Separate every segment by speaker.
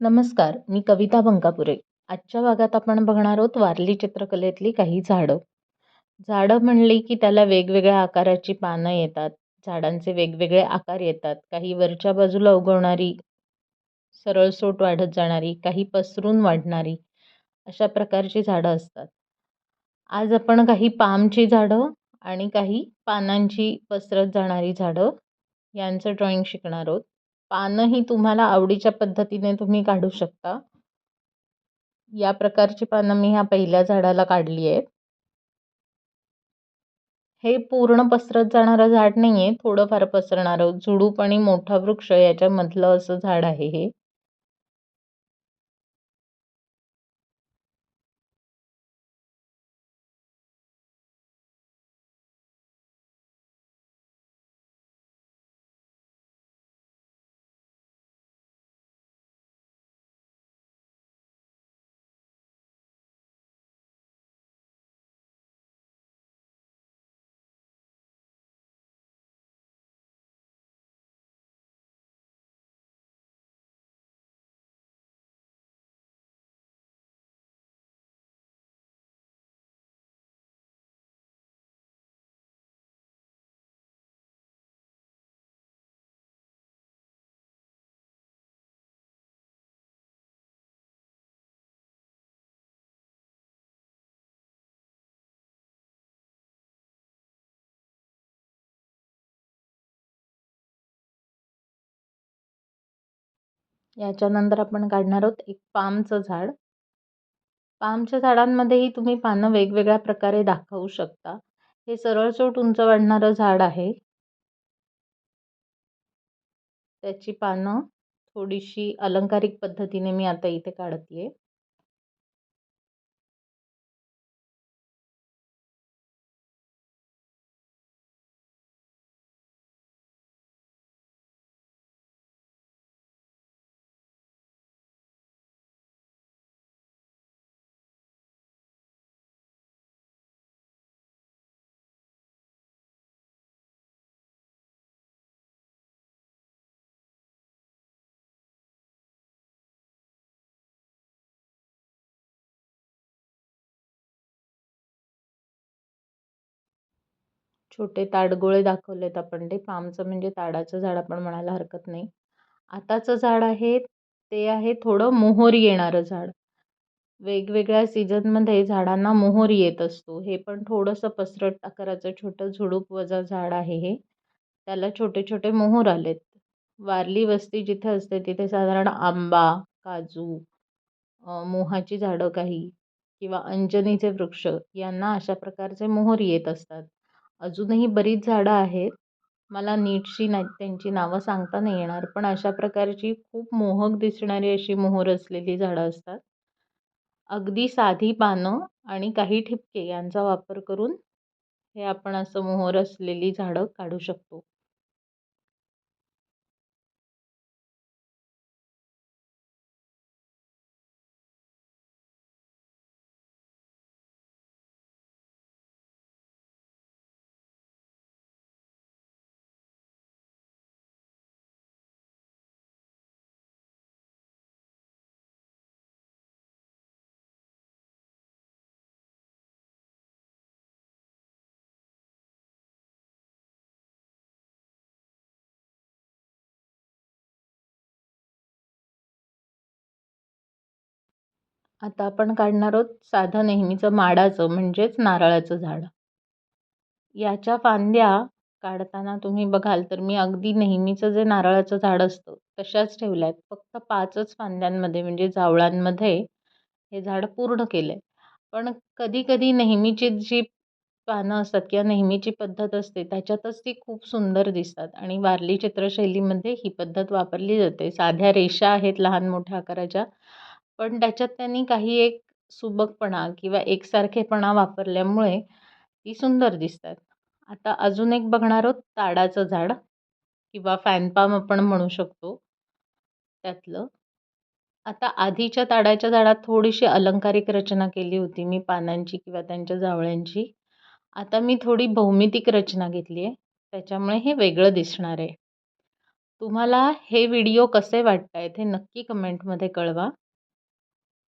Speaker 1: नमस्कार मी कविता बंकापुरे. आजच्या भागात आपण बघणार आहोत वारली चित्रकलेतली काही झाडं. झाडं म्हणली की त्याला वेगवेगळ्या आकाराची पानं येतात झाडांचे वेगवेगळे आकार येतात काही वरच्या बाजूला उगवणारी सरळसोट वाढत जाणारी काही पसरून वाढणारी अशा प्रकारची झाडं असतात. आज आपण काही पामची झाडं आणि काही पानांची पसरत जाणारी झाडं यांचं ड्रॉइंग शिकणार आहोत. पानं ही तुम्हाला आवडीच्या पद्धतीने तुम्ही काढू शकता. या प्रकारची पानं मी ह्या पहिल्या झाडाला काढली आहेत. हे पूर्ण पसरत जाणारं झाड नाही आहे थोडंफार पसरणारं. झुडूप आणि मोठा वृक्ष याच्यामधलं असं झाड आहे हे. याच्यानंतर आपण काढणार आहोत एक पामचं झाड. पामच्या झाडांमध्येही तुम्ही पानं वेगवेगळ्या प्रकारे दाखवू शकता. हे सरळसोट उंच वाढणारं झाड आहे. त्याची पानं थोडीशी अलंकारिक पद्धतीने मी आता इथे काढते आहे छोटे ताडगोळे दाखवलेत आपण ते. पामचं म्हणजे ताडाचं झाड आपण म्हणायला हरकत नाही. आताचं झाड आहे ते आहे थोडं मोहरी येणारं झाड. वेगवेगळ्या सीझनमध्ये झाडांना मोहोर येत असतो. हे पण थोडंसं पसरट आकाराचं छोटं झुडूप वजा झाड आहे हे. त्याला छोटे छोटे मोहर आलेत. वारली वस्ती जिथे असते तिथे साधारण आंबा काजू मोहाची झाडं काही किंवा अंजनीचे वृक्ष यांना अशा प्रकारचे मोहोर येत असतात. अजूनही बरीच झाडं आहेत. मला नीटशी ना त्यांची नावं सांगता नाही येणार पण अशा प्रकारची खूप मोहक दिसणारी अशी मोहर असलेली झाडं असतात. अगदी साधी पानं आणि काही ठिपके यांचा वापर करून हे आपण असं मोहर असलेली झाडं काढू शकतो. आता आपण काढणार आहोत साधं नेहमीचं माडाचं म्हणजेच नारळाचं झाड. याच्या फांद्या काढताना तुम्ही बघाल तर मी अगदी नेहमीचं जे नारळाचं झाड असतं तशाच ठेवल्या आहेत फक्त पाचच फांद्यांमध्ये म्हणजे जावळांमध्ये हे झाड पूर्ण केलं आहे पण कधी कधी नेहमीची जी पानं असतात किंवा नेहमीची पद्धत असते त्याच्यातच ती खूप सुंदर दिसतात आणि वारली चित्रशैलीमध्ये ही पद्धत वापरली जाते. साध्या रेषा आहेत लहान मोठ्या आकाराच्या पण त्याच्यात त्यांनी काही एक सुबकपणा किंवा एकसारखेपणा वापरल्यामुळे ती सुंदर दिसतात. आता अजून एक बघणार आहोत ताडाचं झाड किंवा फॅनपाम आपण म्हणू शकतो. त्यातलं. आता आधीच्या ताडाच्या झाडात थोडीशी अलंकारिक रचना केली होती मी पानांची किंवा त्यांच्या जावळ्यांची. आता मी थोडी भौमितिक रचना घेतली आहे. त्याच्यामुळे हे वेगळं दिसणार आहे. तुम्हाला हे व्हिडिओ कसे वाटत आहेत हे नक्की कमेंटमध्ये कळवा.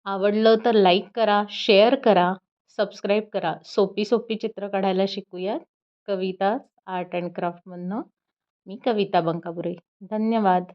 Speaker 1: आवडलं तर लाईक करा शेअर करा सबस्क्राईब करा. सोपी सोपी चित्र काढायला शिकूयात. कविता आर्ट अँड क्राफ्टमधनं मी कविता बंकापुरे. धन्यवाद.